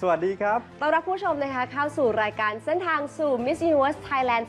สวัสดีครับ ต้อนรับผู้ชมนะคะเข้าสู่รายการเส้นทางสู่ Miss Universe Thailand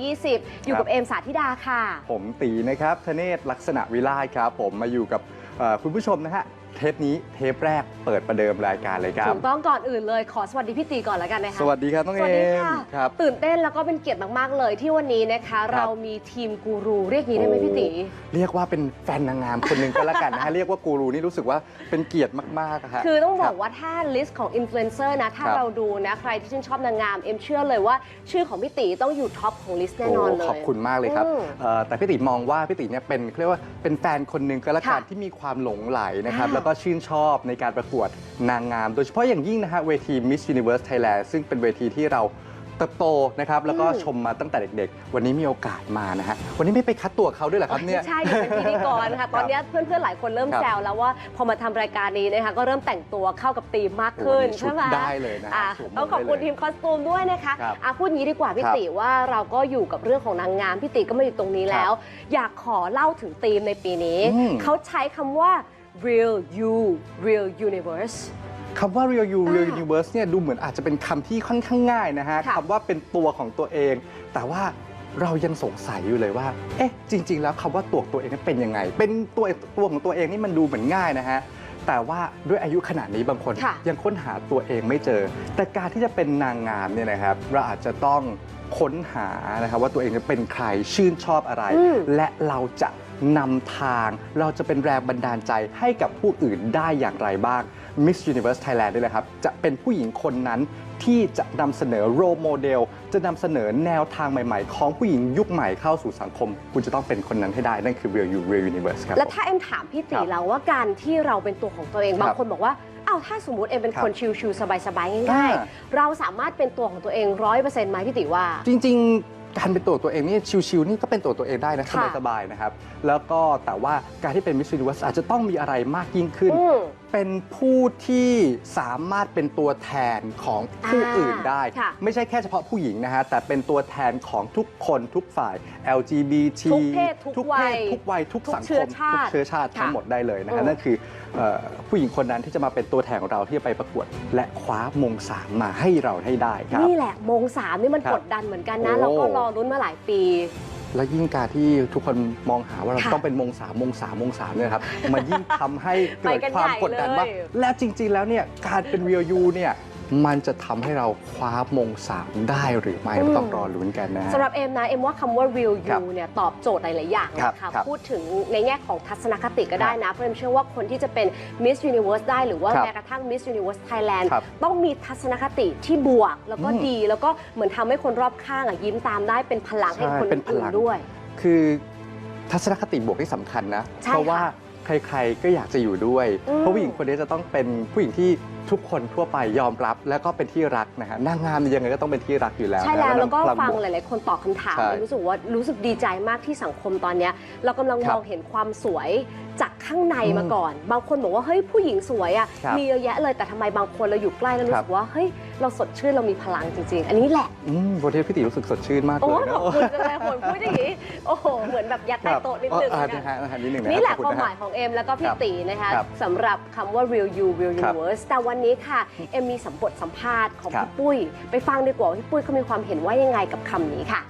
2020 อยู่กับเอมสาธิดาค่ะ ผมตีนะครับธเนศลักษณะวิไลครับ ผมมาอยู่กับเอ่อคุณผู้ชมนะฮะ เทปนี้เทปแรกเปิดประเดิมรายการเลยครับ ถูกต้องก่อนอื่นเลยขอสวัสดีพี่ตีก่อนแล้วกันนะคะสวัสดีครับน้องสวัสเอดีมค่ะครับ ตื่นเต้นแล้วก็เป็นเกียรติมากๆเลยที่วันนี้นะคะ เรามีทีมกูรูเรียกงี้ได้ไหมพี่ตีเรียกว่าเป็นแฟนนางงามคนหนึ่งก็แล้วกันนะฮะเรียกว่ากูรูนี่รู้สึกว่าเป็นเกียรติมากๆะฮะคือต้องบอครับกว่าถ้าลิสต์ของอินฟลูเอนเซอร์นะถ้าครับเราดูนะใครที่ชื่นชอบนางงามเอ็มเชื่อเลยว่า ชื่อของพี่ตีต้องอยู่ท็อปของลิสต์แน่นอนเลยโขอบคุณมากเลยครับอืมเอ่อแต่พี่ติมองว่าพี่ติเนี่ยเป็นเรียกว่าเป็นแฟนคนหนึ่งก็แล้วกันค่ะที่มีความหลงไหลนะครับอ่าแล้วก็ชื่นชอบในการประกวดนางงาม โดยเฉพาะอย่างยิ่งนะฮะเวที Miss Universe Thailand ซึ่งเป็นเวทีที่เราเติบโตนะครับแล้วก็อืมชมมาตั้งแต่เด็กๆ วันนี้มีโอกาสมานะฮะวันนี้ไม่ไปคัดตัวเขาด้วยเหรอครับเนี่ย ไม่ใช่เดี๋ยวเป็นพิธีกรค่ะ ตอนเนี้ยเพื่อนๆ หลายคนเริ่มครับแซวแล้วว่าพอมาทำรายการนี้นะคะก็เริ่มแต่งตัวเข้ากับธีมมากขึ้นโอ้โหชุดใช่ไหมได้เลยนะฮะอะสวมต้องขอบคุณได้เลยทีมคอสตูมด้วยนะคะครับอะพูดงี้ดีกว่าพี่ครับติว่าเราก็อยู่กับเรื่องของนางงามพี่ติก็มาอยู่ตรงนี้แล้ว อยากขอเล่าถึงธีมในปีนี้ อืมเขาใช้คำว่า real you real universe คำว่า real you real อ่า universe เนี่ยดูเหมือนอาจจะเป็นคำที่ค่อนข้างง่ายนะฮะค่ะคำว่าเป็นตัวของตัวเอง แต่ว่าเรายังสงสัยอยู่เลยว่า เอ๊ะ จริง ๆ แล้วคำว่าตัวตัวเองนั้นเป็นยังไง เป็นตัวตัวของตัวเองนี่มันดูเหมือนง่ายนะฮะ แต่ว่าด้วยอายุขนาดนี้บางคนค่ะ ยังค้นหาตัวเองไม่เจอ แต่การที่จะเป็นนางงามเนี่ยนะครับ เราอาจจะต้องค้นหานะครับว่าตัวเองจะเป็นใครชื่นชอบอะไรอืมและเราจะ นำทาง เราจะเป็นแรงบันดาลใจให้กับผู้อื่นได้อย่างไรบ้าง Miss Universe Thailand นี่แหละครับ จะเป็นผู้หญิงคนนั้นที่จะนำเสนอโรโมเดล จะนำเสนอแนวทางใหม่ๆ ของผู้หญิงยุคใหม่เข้าสู่สังคม คุณจะต้องเป็นคนนั้นให้ได้ นั่นคือ Real You Real Universe ครับ แล้วถ้าเอ็มถามพี่ตีครับแล้วว่าการที่เราเป็นตัวของตัวเองครับบางคนบอกว่าอ้าวถ้าสมมติเอ็มเป็นครับคนชิลๆสบายๆง่ายอ่าๆเราสามารถเป็นตัวของตัวเองร้อยเปอร์เซ็นต์ไหมพี่ติว่า จริงๆ การเป็นตัวตัวเองนี่ชิวๆนี่ก็เป็นตัวตัวเองได้นะค่ะสบายๆนะครับ แล้วก็แต่ว่าการที่เป็น Miss Universe อาจจะต้องมีอะไรมากยิ่งขึ้น อืม เป็นผู้ที่สามารถเป็นตัวแทนของผู้อ่าอื่นได้ ค่ะไม่ใช่แค่เฉพาะผู้หญิงนะฮะ แต่เป็นตัวแทนของทุกคนทุกฝ่าย LGBT ทุกเพศทุกวัยทุกวัยทุกทุกสังคเชื้อมชาติทุกเชื้อชาติค่ะทั้งหมดได้เลยนะฮะอืมนั่นคือเอ่อผู้หญิงคนนั้นที่จะมาเป็นตัวแทนของเราที่จะไปประกวด และคว้ามงสามมาให้เราให้ได้ครับ นี่แหละโมงสามนี่มันครับกดดันเหมือนกันนะ โอ้เราก็รอรุ้นมาหลายปี และยิ่งการที่ทุกคนมองหาว่าเราค่ะต้องเป็นมงสามมงสามมงสามเนี่ยนะครับ มันยิ่งทำให้เกิไปดกันความใหญ่กดดันว่าเลย และจริง ๆ แล้วเนี่ยการเป็น real you เนี่ย มันจะทำให้เราคว้ามงสามได้หรือไม่ต้องรอลุ้นกันนะฮะ สำหรับเอ็มนะ เอ็มว่าคำว่า real ครับ you เนี่ยตอบโจทย์หลาย ๆ อย่างครับนะคะครับพูดถึงในแง่ของทัศนคติก็ได้ครับนะ เพราะเอ็มเชื่อว่าคนที่จะเป็น Miss Universe ได้หรือว่าครับแม้กระทั่ง Miss Universe Thailand ครับต้องมีทัศนคติที่บวกแล้วก็อืมดีแล้วก็เหมือนทำให้คนรอบข้างอะยิ้มตามได้เป็นพลังให้ใช่คนเป็นพอื่นลังๆด้วย คือทัศนคติบวกที่สำคัญนะ ใช่เพราะว่าค่ะ ใครๆ ก็อยากจะอยู่ด้วย อืม เพราะผู้หญิงคนนี้จะต้องเป็นผู้หญิงที่ทุกคนทั่วไปยอมรับ และก็เป็นที่รักนะฮะนางงามเนี่ยยังไงก็ต้องเป็นที่รักอยู่แล้วใช่แล้วนะแล้วก็พลัฟังบวหลาย ๆ คนตอบคำถามใช่รู้สึกว่ารู้สึกดีใจมากที่สังคมตอนเนี้ยเรากำลังครัมบองเห็นความสวยจาก ข้างในอืมมาก่อน บางคนบอกว่าเฮ้ยผู้หญิงสวยอะครับมีเยอะแยะเลยแต่ทำไมบางคนเราอยู่ใกล้แล้วรู้ครัสึบกว่าเฮ้ยเราสดชื่นเรามีพลังจริง ๆ อันนี้แหละ อืมวันนี้พี่ติรู้สึกสดชื่นมากเลโอ้ยขนะอบคุณจังเลยคนพูดอย่างนี้โอ้โหเหมือนแบบยัดใต้โต๊ะนิดนึงอ๋ออ่านะ นะฮะนะฮะนิดหนึ่งนะนี่แหละขอบความณนะหฮะมายของเอ็มแล้วก็พี่ครับตีนะคะครับสำหรับคำว่า real you real ครับ universe แต่วันนี้ค่ะ เอ็มมีสัมบทสัมภาษณ์ของครับ พี่ปุ้ย ไปฟังดีกว่าว่าพี่ปุ้ยเขามีความเห็นว่ายังไงกับคำนี้ค่ะ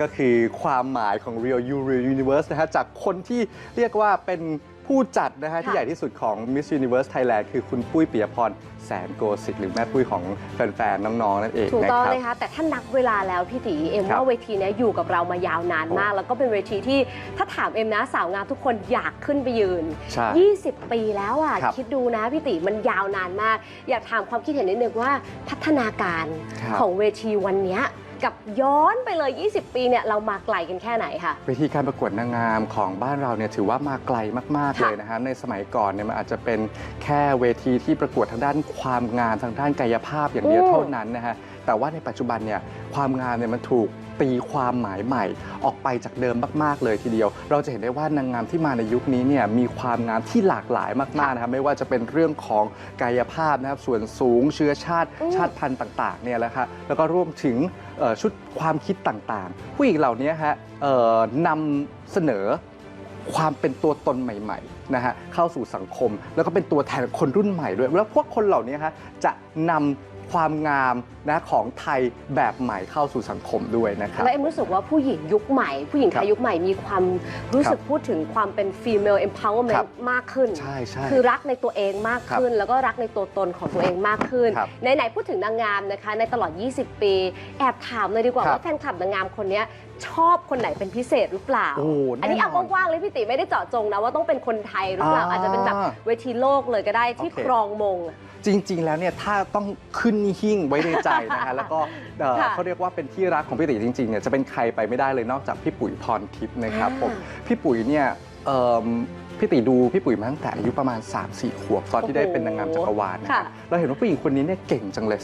ก็คือความหมายของ Real You Real Universe นะฮะจากคนที่เรียกว่าเป็น ผู้จัดนะฮะค่ะที่ใหญ่ที่สุดของ Miss Universe Thailand คือคุณปุ้ยปิยพรแสนโกสิทธิ์หรือแม่ปุ้ยของแฟนๆ น้อง ๆ นั่นเองถูกนะต้องครับเลยค่ะแต่ถ้านับเวลาแล้วพี่ตีเอ็มครับว่าเวทีเนี้ยอยู่กับเรามายาวนานมาก แล้วก็เป็นเวทีที่ถ้าถามเอ็มนะสาวงามทุกคนอยากขึ้นไปยืน ใช่20 ปีแล้วอะครับคิดดูนะพี่ติมันยาวนานมาก อยากถามความคิดเห็นนิดนึงว่าพัฒนาการครับ ของเวทีวันเนี้ย กับย้อนไปเลย 20 ปีเนี่ยเรามาไกลกันแค่ไหนคะเวทีการประกวดนางงามของบ้านเราเนี่ยถือว่ามาไกลมาก ๆ ค่ะเลยนะฮะในสมัยก่อนเนี่ยมันอาจจะเป็นแค่เวทีที่ประกวดทางด้านความงามทางด้านกายภาพอย่างเดียวอืม เท่านั้นนะฮะแต่ว่าในปัจจุบันเนี่ยความงามเนี่ยมันถูก ตีความหมายใหม่ ออกไปจากเดิมมากๆเลยทีเดียว เราจะเห็นได้ว่านางงามที่มาในยุคนี้เนี่ยมีความงามที่หลากหลายมากๆนะครับไม่ว่าจะเป็นเรื่องของกายภาพนะครับส่วนสูงเชื้อชาติอืมชาติพันธุ์ต่างๆเนี่ยแหละครับแล้วก็รวมถึงเอ่อชุดความคิดต่างๆ ผู้หญิงเหล่านี้ฮะเอ่อนำเสนอความเป็นตัวตนใหม่ๆนะฮะเข้าสู่สังคม แล้วก็เป็นตัวแทนคนรุ่นใหม่ด้วย แล้วพวกคนเหล่านี้ฮะจะนำ ความงามนะของไทยแบบใหม่เข้าสู่สังคมด้วยนะครับแล้วเอ็มรู้สึกว่าผู้หญิงยุคใหม่ ผู้หญิงไทครัยบยุคใหม่มีความรู้สึกพูดถึงความเป็น female ครั empowerment บมากขึ้น ใช่ใช่ คือรักในตัวเองมากขึ้น แล้วก็รักในตัวตนของตัวเองมากขึ้น ครับไหนๆพูดถึงนางงามนะคะ ในตลอด 20 ปี แอบถามเลยดีกว่าครับ ว่าแฟนคลับนางงามคนเนี้ยชอบคนไหนเป็นพิเศษหรือเปล่า โอ้แน่นอนอันนี้เอากว้างๆเลยพี่ติไม่ได้เจาะจงนะว่าต้องเป็นคนไทยหรือเปล่า อ่าอาจจะเป็นแบบเวทีโลกเลยก็ได้ที่โอเค ครองมง จริง ๆ แล้วเนี่ยถ้าต้องขึ้นหิ้งไว้ในใจนะฮะ แล้วก็เอ่อค่ะเขาเรียกว่าเป็นที่รักของพี่ติจริงๆเนี่ยจะเป็นใครไปไม่ได้เลยนอกจากพี่ปุ๋ยพรทิพย์นะครับผมอ่าพี่ปุ๋ยเนี่ยเอิ่มพี่ติดูพี่ปุ๋ยมาตั้งแต่อายุประมาณ 3-4 ขวบตอนที่ได้เป็นนางงามจักรวาลนะครับค่ะ เราเห็นว่าผู้หญิงคนนี้เนี่ยเก่งจังเลย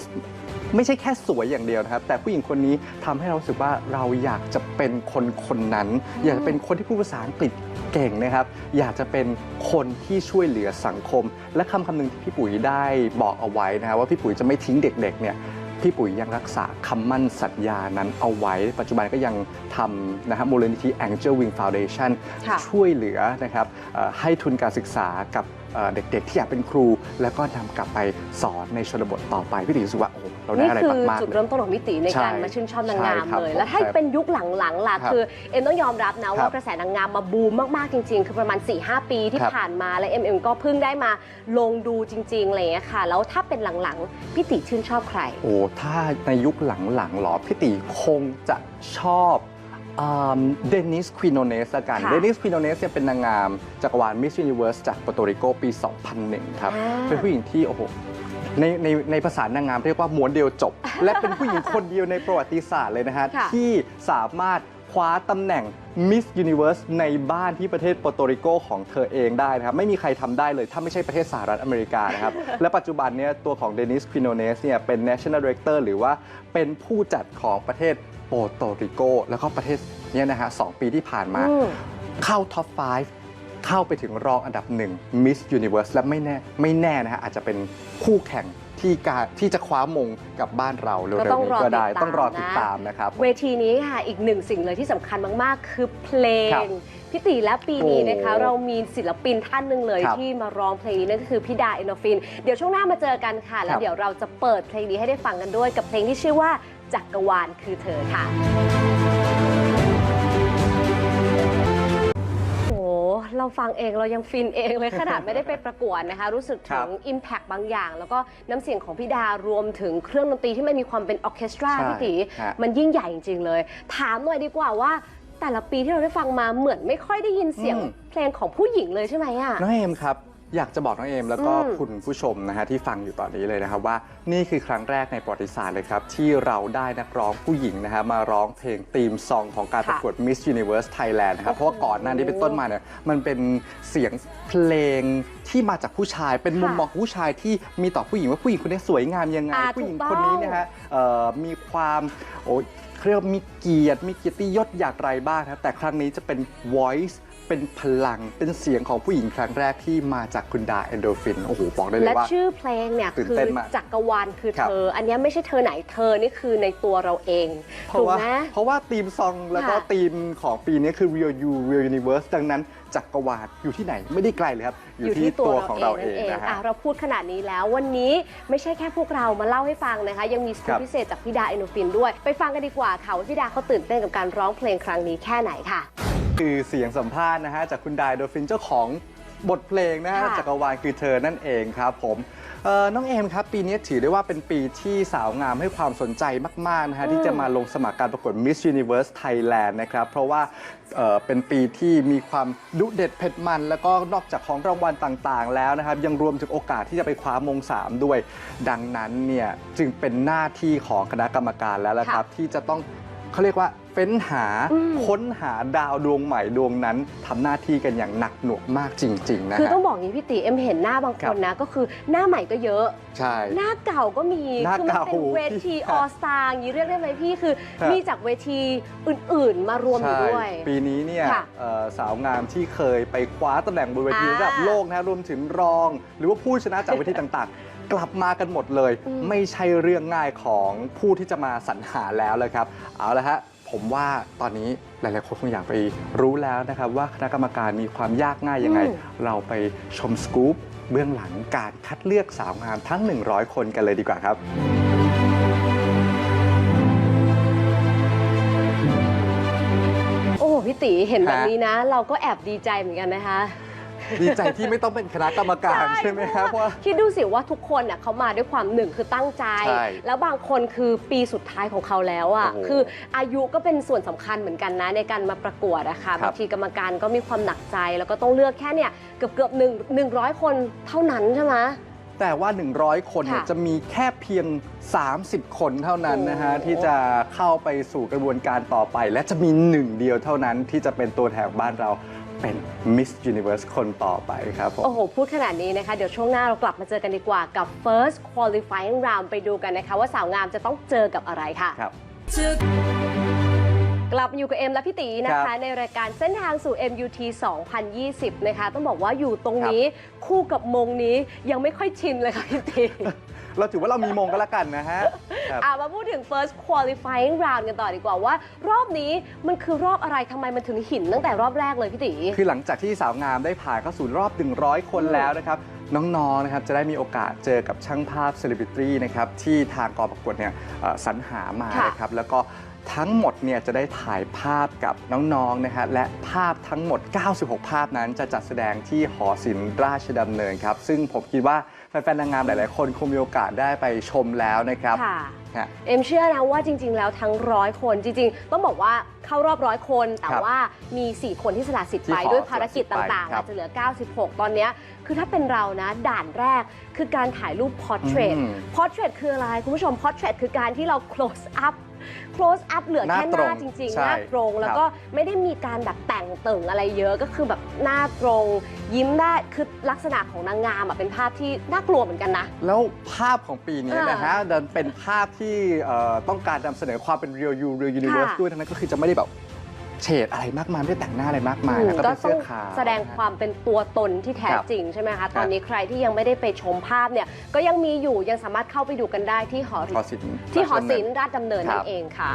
ไม่ใช่แค่สวยอย่างเดียวนะครับ แต่ผู้หญิงคนนี้ทำให้เรารู้สึกว่าเราอยากจะเป็นคนคนนั้น อยากจะเป็นคนที่พูดภาษาอังกฤษเก่งนะครับ อยากจะเป็นคนที่ช่วยเหลือสังคม และคำคำหนึ่งที่พี่ปุ๋ยได้บอกเอาไว้นะครับว่าพี่ปุ๋ยจะไม่ทิ้งเด็กๆเนี่ยพี่ปุ๋ยยังรักษาคำมั่นสัญญานั้นเอาไว้ ปัจจุบันก็ยังทำนะครับมูลนิธิ Angel Wing Foundation ค่ะ ช่วยเหลือนะครับเอ่อให้ทุนการศึกษากับ เอ่อเด็กๆ ที่อยากเป็นครู แล้วก็นำกลับไปสอนในชนบทต่อไปพี่ติ๋วรู้สึกว่าโอ้โหเราได้นี่อะไรคือมากๆจุดเลยเริ่มต้นของมิติในใช่การมาชื่นชอบนางงามใช่ครับเลย แล้วถ้าครับเป็นยุคหลังๆล่ะครับคือเอ็มต้องยอมรับนะครัว่าบกระแสนางงามมาบูมมากๆจริง ๆ คือประมาณ 4-5 ปีที่ครับผ่านมาและเอ็มเอ็มก็เพิ่งได้มาลงดูจริงๆอะไรอย่างเงี้ยค่ะ แล้วถ้าเป็นหลังๆพี่ติชื่นชอบใคร โอ้ถ้าในยุคหลังๆหรอพี่ติคงจะชอบ เดนิสควินโนเนสละกันค่ะเดนิสควินโนเนสเนี่ยเป็นนางงามจักรวาลมิส s u นิเวิร์สจากโปรโตริโกปี 2001 ครับ อ่า เป็นผู้หญิงที่ โอ้โห ในในในภาษานางงามเรียกว่าม้วนเดียวจบ และเป็นผู้หญิงคนเดียวในประวัติศาสตร์เลยนะฮะ ค่ะที่สามารถคว้าตำแหน่ง Miss Universe ในบ้านที่ประเทศโปรโตริโกของเธอเองได้นะครับ ไม่มีใครทำได้เลย ถ้าไม่ใช่ประเทศสหรัฐอเมริกานะครับ และปัจจุบันเนี้ยตัวของเดนิสควินโนเนสเนี่ยเป็น National Director หรือว่าเป็นผู้จัดของประเทศ โปรโตริโก แล้วก็ประเทศเนี้ยนะฮะสองปีที่ผ่านมา อืม เข้าท็อป 5 เข้าไปถึงรองอันดับหนึ่ง Miss Universe และไม่แน่ไม่แน่นะฮะอาจจะเป็นคู่แข่งที่การที่จะคว้ามงกับบ้านเราเร็วก็ต้องๆนี้รอก็ได้ติดตามต้องรอติดนะ ตามนะครับ เวทีนี้ค่ะอีกหนึ่งสิ่งเลยที่สำคัญมาก ๆ คือเพลครังบพี่ติและปีนี้นะคะ โอ้เรามีศิลปินท่านหนึ่งเลยครับที่มาร้องเพลงนี้นั่นก็คือพี่ดาเอนโดฟิน เดี๋ยวช่วงหน้ามาเจอกันค่ะ แล้ควรับ เดี๋ยวเราจะเปิดเพลงนี้ให้ได้ฟังกันด้วยกับเพลงที่ชื่อว่า จักรวาลคือเธอค่ะ โอ้โหเราฟังเองเรายังฟินเองเลยขนาดไม่ได้ไปประกวดนะคะ รู้สึกครัถึบง Impact บางอย่าง แล้วก็น้ำเสียงของพี่ดารวมถึงเครื่องดนตรีที่มันมีความเป็นออร์เคสตราใช่พี่ตีฮะมันยิ่งใหญ่จริง ๆ เลย ถามหน่อยดีกว่าว่า แต่ละปีที่เราได้ฟังมาเหมือนไม่ค่อยได้ยินเสียงอืม เพลงของผู้หญิงเลยใช่ไหมอะ น้องเอมครับ อยากจะบอกน้องเอมแล้วก็อืมคุณผู้ชมนะฮะที่ฟังอยู่ตอนนี้เลยนะครับว่านี่คือครั้งแรกในประวัติศาสตร์เลยครับ ที่เราได้นักร้องผู้หญิงนะฮะมาร้องเพลงธีมซองของการประกวด Miss Universe Thailand นะครับโอ้โหเพราะว่าก่อนหน้านี้เป็นต้นมาเนี่ยมันเป็นเสียงเพลงที่มาจากผู้ชายเป็นมุมค่ะมองของผู้ชายที่มีต่อผู้หญิงว่าผู้หญิงคนนี้สวยงามยังไง อ่าผู้หญิงถูกต้อง คนนี้เนี่ยฮะเอ่อมีความโอ้เขาเรียกว่ามีเกียรติมีเกียรติยศอย่างไรบ้างนะครับแต่ครั้งนี้จะเป็น voice เป็นพลังเป็นเสียงของผู้หญิงครั้งแรกที่มาจากคุณดาเอนโดฟินโอ้โหบอกได้เลยและว่า ชื่อเพลงเนี่ยตื่นคือเต้นมากจักรวาลคือครับ เธอ อันเนี้ยไม่ใช่เธอไหนเธอนี่คือในตัวเราเองเพถูราะกว่าไหม เพราะว่าทีมซองแล้วก็ค่ะทีมของปีนี้คือ Real You Real Universe ดังนั้น จักรวาลอยู่ที่ไหนไม่ได้ไกลเลยครับ อยู่ที่ตัวของเราเองนั่นนะฮะอะเราพูดขนาดนี้แล้ววันนี้ไม่ใช่แค่พวกเรามาเล่าให้ฟังนะคะ ยังมีสกู๊ครัปบพิเศษจากพี่ดาเอโนฟินด้วย ไปฟังกันดีกว่าค่ะว่าพี่ดาเขาตื่นเต้นกับการร้องเพลงครั้งนี้แค่ไหนค่ะ คือเสียงสัมภาษณ์นะฮะจากคุณไดโดฟินเจ้าของบทเพลงนะฮะค่ะ จักรวาลคือเธอนั่นเองครับผม เอ่อน้องเอมครับ ปีนี้ถือได้ว่าเป็นปีที่สาวงามให้ความสนใจมากๆนะฮะอืมที่จะมาลงสมัครการประกวด Miss Universe Thailand นะครับ เพราะว่าเอ่อเป็นปีที่มีความดุเด็ดเผ็ดมัน แล้วก็นอกจากของรางวัลต่างๆ แล้วนะครับ ยังรวมถึงโอกาสที่จะไปคว้ามงสามด้วย ดังนั้นเนี่ยจึงเป็นหน้าที่ของคณะกรรมการแล้วละครับ ที่จะต้อง เขาเรียกว่าเฟ้นหาอืมค้นหาดาวดวงใหม่ดวงนั้นทำหน้าที่กันอย่างหนักหน่วงมากจริง ๆ นะคือฮะต้องบอกอย่างนี้พี่ติเอ็มเห็นหน้าบางคครับนนะ ก็คือหน้าใหม่ก็เยอะใช่หน้าเก่าก็มีหน้าคือมันเก่าเป็นเวทีคอรับอสตาอย่างนี้เรียกได้ไหมพี่คือครับมีจากเวทีอื่นๆมารวมอยู่ใช่ด้วย ปีนี้เนี่ยค่ะเอ่อสาวงามที่เคยไปคว้าตำแหน่งบนเวทีอ่าระดับโลกนะฮะรวมถึงรอง หรือว่าผู้ชนะจากเวทีต่างๆ กลับมากันหมดเลยอืมไม่ใช่เรื่องง่ายของผู้ที่จะมาสรรหาแล้วเลยครับ เอาละฮะผมว่าตอนนี้หลาย ๆ คนคงอยากไปรู้แล้วนะครับว่าคณะกรรมการมีความยากง่ายยังไงอืมเราไปชมสกู๊ปเบื้องหลังการคัดเลือกสาวงามทั้ง 100 คนกันเลยดีกว่าครับ โอ้โหพี่ตีเห็นแบบฮะนี้นะ เราก็แอบดีใจเหมือนกันนะคะ ดีใจที่ไม่ต้องเป็นคณะกรรมการใช่ไหมครับเพราะว่า คิดดูสิว่าทุกคนน่ะเขามาด้วยความหนึ่งคือตั้งใจ ใช่แล้วบางคนคือปีสุดท้ายของเขาแล้วอะโอ้โหคืออายุก็เป็นส่วนสำคัญเหมือนกันนะในการมาประกวดอะค่ะครับ บางทีกรรมการก็มีความหนักใจ แล้วก็ต้องเลือกแค่เนี่ยเกือบเกือบหนึ่งหนึ่งร้อยคนเท่านั้นใช่ไหม แต่ว่า 100 คนเนี่ยค่ะจะมีแค่เพียง 30 คนเท่านั้นนะฮะ โอ้ ที่จะเข้าไปสู่กระบวนการต่อไป และจะมีหนึ่งเดียวเท่านั้นที่จะเป็นตัวแทนของบ้านเรา เป็น Miss Universe คนต่อไปครับผม โอ้โห พูดขนาดนี้นะคะ เดี๋ยวช่วงหน้าเรากลับมาเจอกันดีกว่ากับ first qualifying round ไปดูกันนะคะ ว่าสาวงามจะต้องเจอกับอะไรค่ะ ครับ กลับมาอยู่กับเอ็มและพี่ตีนะครัคะ บในรายการเส้นทางสู่ MUT 2020 นะคะ ต้องบอกว่าอยู่ตรงนี้คู่กับมงนี้ยังไม่ค่อยชินเลยค่ะพี่ตี เราถือว่าเรามีมงก็แล้วกันนะฮะครับ อะมาพูดถึง first qualifying round กันต่อดีกว่าว่า รอบนี้มันคือรอบอะไรทำไมมันถึงหินตั้งแต่รอบแรกเลยพี่ตี คือหลังจากที่สาวงามได้ผ่านเข้าสู่รอบ 100 คนแล้วนะครับ น้องๆนะครับจะได้มีโอกาสเจอกับช่างภาพเซเลบริตี้นะครับที่ทางกองประกวดเนี่ยเอ่อสรรหามาค่ะ นะครับแล้วก็ทั้งหมดเนี่ยจะได้ถ่ายภาพกับน้องๆนะฮะและภาพทั้งหมด 96 ภาพนั้นจะจัดแสดงที่หอศิลป์ราชดำเนินครับ ซึ่งผมคิดว่า แฟนๆนางงามหลาย ๆ คนคงมีโอกาสได้ไปชมแล้วนะครับค่ะ ฮะ เอ็มเชื่อนะว่าจริง ๆ แล้วทั้งร้อยคนจริง ๆ ต้องบอกว่าเข้ารอบร้อยคน แต่ครับว่ามี 4 คนที่สละสิทธิ์ที่ไปขอด้วยภารกิจสละสิทธิ์ไปต่างๆครับอาจจะเหลือ 96 ตอนเนี้ยคือถ้าเป็นเรานะ ด่านแรกคือการถ่ายรูป portrait อืม portrait คืออะไร คุณผู้ชม portrait คือการที่เรา close up close up เหลือแค่หหน้าตรงน้าจริงๆ ใช่หน้าตรง แล้วครับก็ไม่ได้มีการแบบแต่งเติ่งอะไรเยอะก็คือแบบหน้าตรง ยิ้มได้คือลักษณะของนางงามอะเป็นภาพที่น่ากลัวเหมือนกันนะ แล้วภาพของปีนี้อ่านนะฮะดันเป็นภาพที่เอ่อต้องการนำเสนอความเป็น real you real universe ค่ะ ด้วยทั้งนั้นก็คือจะไม่ได้แบบ เฉดอะไรมากมายไม่ได้แต่งหน้าอะไรมากมายอืมนะก็ก็เป็นต้เสื้อองขาว แสดงความเป็นตัวตนที่แท้ครับจริงใช่ไหมคะ ตอนนี้ใครที่ยังไม่ได้ไปชมภาพเนี่ย ก็ยังมีอยู่ยังสามารถเข้าไปดูกันได้ที่หอหอศิลป์ที่หอศิลราชดำเนินป์ราชดำเนินครันั่บนเองค่ะ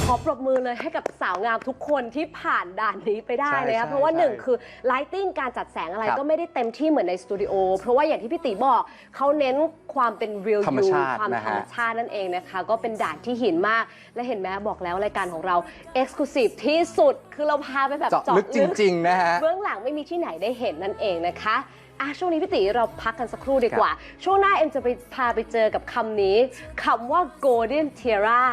ขอปรบมือเลยให้กับสาวงามทุกคนที่ผ่านด่านนี้ไปได้ใช่เลยใช่ค่ะเพราะว่าใช่หนึ่งคือไลติ้งการจัดแสงอะไรครับก็ไม่ได้เต็มที่เหมือนในสตูดิโอเพราะว่าอย่างที่พี่ติบอกเขาเน้นความเป็น real ธรรม you ชาติความนะธรรมฮะชาตินั่นเองนะคะ ก็เป็นด่านที่หินมาก และเห็นไหมบอกแล้วรายการของเรา exclusive ที่สุดคือเราพาไปแบบเจาะลึกจริง ๆ นะฮะ เบื้องหลังไม่มีที่ไหนได้เห็นนั่นเองนะคะอะช่วงนี้พี่ติเราพักกันสักครู่ดีกว่า ช่วงหน้าเอ็มจะไปพาไปเจอกับคำนี้คำว่า golden tiara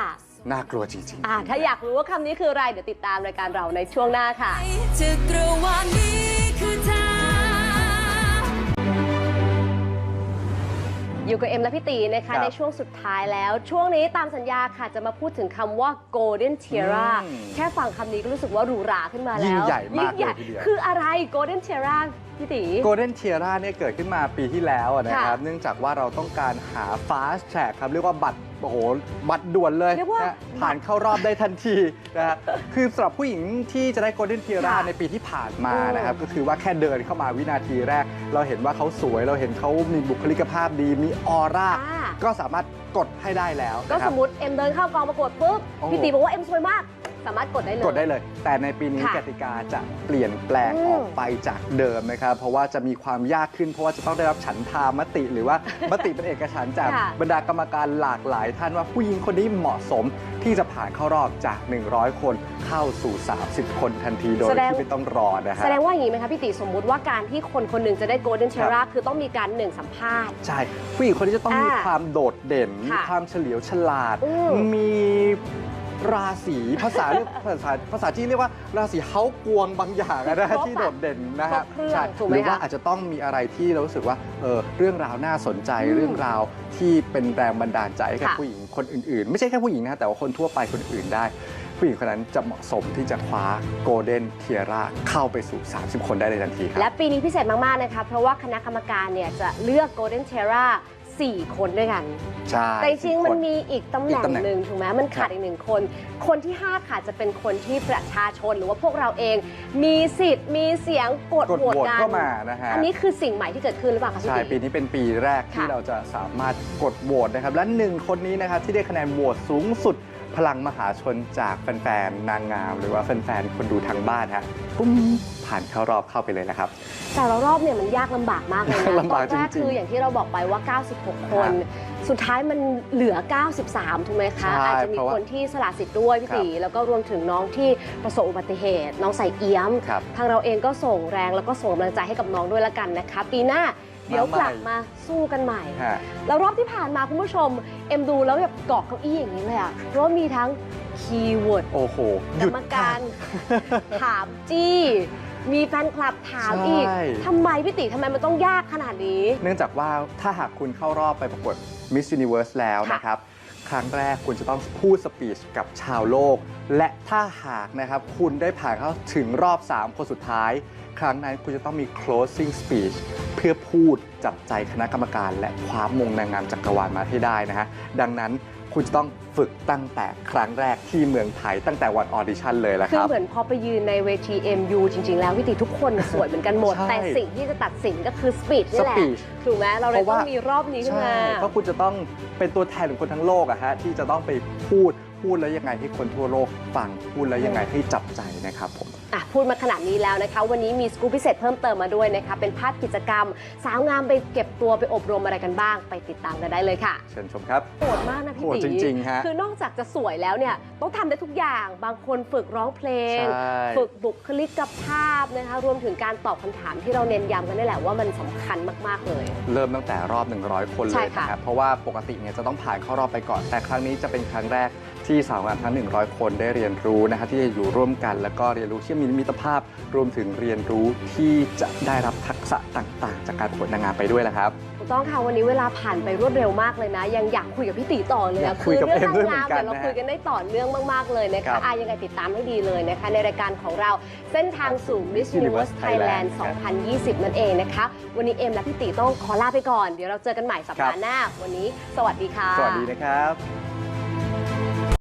น่ากลัวจริง อะถ้าอยากรู้ว่าคำนี้คืออะไร เดี๋ยวติดตามรายการเราในช่วงหน้าค่ะ จักรวาลนี้คือเธอ อยู่กับเอ็มและพี่ตีนะครัคะบในช่วงสุดท้ายแล้ว ช่วงนี้ตามสัญญาค่ะจะมาพูดถึงคำว่า golden tiara อืมแค่ฟังคำนี้ก็รู้สึกว่าหรูหราขึ้นมาแล้วยิ่งใหญ่มากยิ่งใหญ่เลยทีเดียว คืออะไร golden tiara พี่ตี Golden Tiara เนี่ยเกิดขึ้นมาปีที่แล้วอะนะครับ ค่ะเนื่องจากว่าเราต้องการหา fast track ครับ เรียกว่าบัตร โอ้โหบัตรด่วนเลยเรียกว่านะผ่านเข้ารอบได้ทันทีนะฮะคือสำหรับผู้หญิงที่จะได้ Golden Tiara ค่ะในปีที่ผ่านมาอืมนะครับ ก็คือว่าแค่เดินเข้ามาวินาทีแรก เราเห็นว่าเขาสวย เราเห็นเขามีบุคลิกภาพดี มีออร่าอ่าก็สามารถกดให้ได้แล้วก็นะคสรับ มมติเอ็มเดินเข้ากองประกวดปุ๊บ โอ้ พี่ตีบอกว่าเอ็มสวยมาก สามารถกดได้เลย กดได้เลย แต่ในปีนี้ค่ะกติกาจะเปลี่ยนแปลงอืมออกไปจากเดิมนะครับ เพราะว่าจะมีความยากขึ้น เพราะว่าจะต้องได้รับฉันทามติ หรือว่า มติเป็นเอกฉันท์จากค่ะบรรดากรรมการหลากหลายท่านว่าผู้หญิงคนนี้เหมาะสมที่จะผ่านเข้ารอบจาก 100 คนเข้าสู่ 30 คนทันทีโดยที่ไม่ต้องรอนะฮะ แสดงว่าอย่างนี้ไหมคะพี่ตีสมมุติว่าการที่คนคนหนึ่งจะได้ golden tiara คือต้องมีการหนึ่งสัมภาษณ์ ใช่ผู้หญิงคนนี้จะต้องมีอ่าความโดดเด่น มีค่ะความเฉลียวฉลาด อืมมี ราศีภาษาเรียกภาษาภาษาที่เรียกว่าราศีเฮากวงบางอย่างอะนะฮะครบอะที่โดดเด่นนะครฮะบเครื่องใช่ถูกไหมหรือว่าคะอาจจะต้องมีอะไรที่เรารู้สึกว่าเออเรื่องราวน่าสนใจอืมเรื่องราวที่เป็นแรงบันดาลใจให้กับค่ะ ผู้หญิงคนอื่นๆ ไม่ใช่แค่ผู้หญิงนะแต่ว่าคนทั่วไปคนอื่นได้ ผู้หญิงคนนั้นจะเหมาะสมที่จะคว้าโกลเด้นเทียร่าเข้าไปสู่ 30 คนได้ในทันทีครับ และปีนี้พิเศษมาก ๆ นะคะ เพราะว่าคณะกรรมการเนี่ยจะเลือก golden tiara 4 คนด้วยกัน ใช่แต่จริงๆ10มันคนมีอีกตำแหน่งอีกตำแหน่งหนึ่งถูกไหมมันขาดอีกหนึ่งคน คนที่5ค่ะจะเป็นคนที่ประชาชนหรือว่าพวกเราเอง มีสิทธิ์มีเสียงกดกดโหวตโหวตกันเข้ามานะฮะ อันนี้คือสิ่งใหม่ที่เกิดขึ้นหรือเปล่าคะพี่ใช่ตีปีนี้เป็นปีแรกที่ค่ะ เราจะสามารถกดโหวตนะครับ และหนึ่งคนนี้นะครับที่ได้คะแนนโหวตสูงสุดภ พลังมหาชนจากแฟนๆนางงาม หรือว่าแฟนๆคนดูทางบ้านฮะปุ้มผ่านเข้ารอบเข้าไปเลยนะครับ แต่ละรอบเนี่ยมันยากลำบากมากเลยนะลำบากตอนแรกจริงๆคืออย่างที่เราบอกไปว่า 96 คนครับสุดท้ายมันเหลือ 93 ถูกไหมคะ ใช่อาจจะมีเพราะว่าคนที่สละสิทธิ์ด้วยพี่ครับตีแล้วก็รวมถึงน้องที่ประสบอุบัติเหตุ น้องใส่เอี้ยม ครับ ทางเราเองก็ส่งแรงแล้วก็ส่งกำลังใจให้กับน้องด้วยละกันนะคะ ปีหน้า เดี๋ยวมาใหม่กลับมาสู้กันใหม่ ฮะ แล้วรอบที่ผ่านมาคุณผู้ชม เอ็มดูแล้วแบบเกาะเก้าอี้อย่างนี้เลยอะเพราะว่ามีทั้งคีย์เวิร์ดโอ้โห หกรยุดรมการถามจี้ มีแฟนคลับถามอีกใช่ ทำไมพี่ติทำไมมันต้องยากขนาดนี้ เนื่องจากว่าถ้าหากคุณเข้ารอบไปประกวด Miss Universe แล้วค่ะนะครับ ครั้งแรกคุณจะต้องพูดสปีชกับชาวโลก และถ้าหากนะครับคุณได้ผ่านเข้าถึงรอบ 3 คนสุดท้าย ครั้งนั้นคุณจะต้องมี closing speech เพื่อพูดจับใจคณะกรรมการ และคว้ามงนางงามจักรวาลมาให้ได้นะฮะดังนั้น คุณจะต้องฝึกตั้งแต่ครั้งแรกที่เมืองไทยตั้งแต่วันออดิชั่นเลยละคคือรับ เหมือนพอไปยืนในเวที MU จริง ๆ แล้วพี่ติทุกคนสวยเหมือนกันหมด ใช่แต่สิ่งที่จะตัดสินก็คือสปีดนี่แหละ speech ถูกไหมเราเลยเพราะต้ว่า องมีรอบนี้ขึ้นใช่มา เพราะคุณจะต้องเป็นตัวแทนของคนทั้งโลกอะฮะที่จะต้องไปพูดพูดแล้วยังไงให้คนทั่วโลกฟังพูดแล้วยังไงให้จับใจนะครับผม อะพูดมาขนาดนี้แล้วนะคะ วันนี้มีสกู๊ปพิเศษเพิ่มเติมมาด้วยนะคะ เป็นภาพกิจกรรม สาวงามไปเก็บตัวไปอบรมอะไรกันบ้าง ไปติดตามกันได้เลยค่ะเชิญชมครับ โหดมากนะพี่โหดตีจริงๆฮะคือนอกจากจะสวยแล้วเนี่ยต้องทำได้ทุกอย่าง บางคนฝึกร้องเพลง ใช่ ฝึกบุคลิกภาพนะคะ รวมถึงการตอบคำถามที่เราเน้นย้ำกันนี่แหละว่ามันสำคัญมากๆเลย เริ่มตั้งแต่รอบ 100 คนเลใช่ยค่ะนะครับเพราะว่าปกติเนี่ยจะต้องผ่านเข้ารอบไปก่อน แต่ครั้งนี้จะเป็นครั้งแรก ที่สาวงามทั้ง 100 คนได้เรียนรู้นะครับที่จะอยู่ร่วมกัน แล้วก็เรียนรู้ที่มีมิตรภาพรวมถึงเรียนรู้ที่จะได้รับทักษะต่างๆ จากการประกวดนางงามไปด้วยแหละครับ ถูกต้องค่ะวันนี้เวลาผ่านไปรวดเร็วมากเลยนะ ยังอยากคุยกับพี่ตีต่อเลยอยาอะกคุยกับเรื่องเอ็มด้วยเหมือนงามกันเนี่ยเรานะฮะคุยกันได้ต่อเนื่องมากๆเลยนะครัคะบอะยังไงติดตามให้ดีเลยนะคะ ในรายการของเราเส้นทางสู่ Miss Universe Universe Thailand Thailand 2020 นั่นเองนะคะ วันนี้เอ็มและพี่ตีต้องขอลาไปก่อน เดี๋ยวเราเจอกันใหม่สัปดาครัห์บหน้า วันนี้ สวัสดีค่ะ สวัสดีนะครับ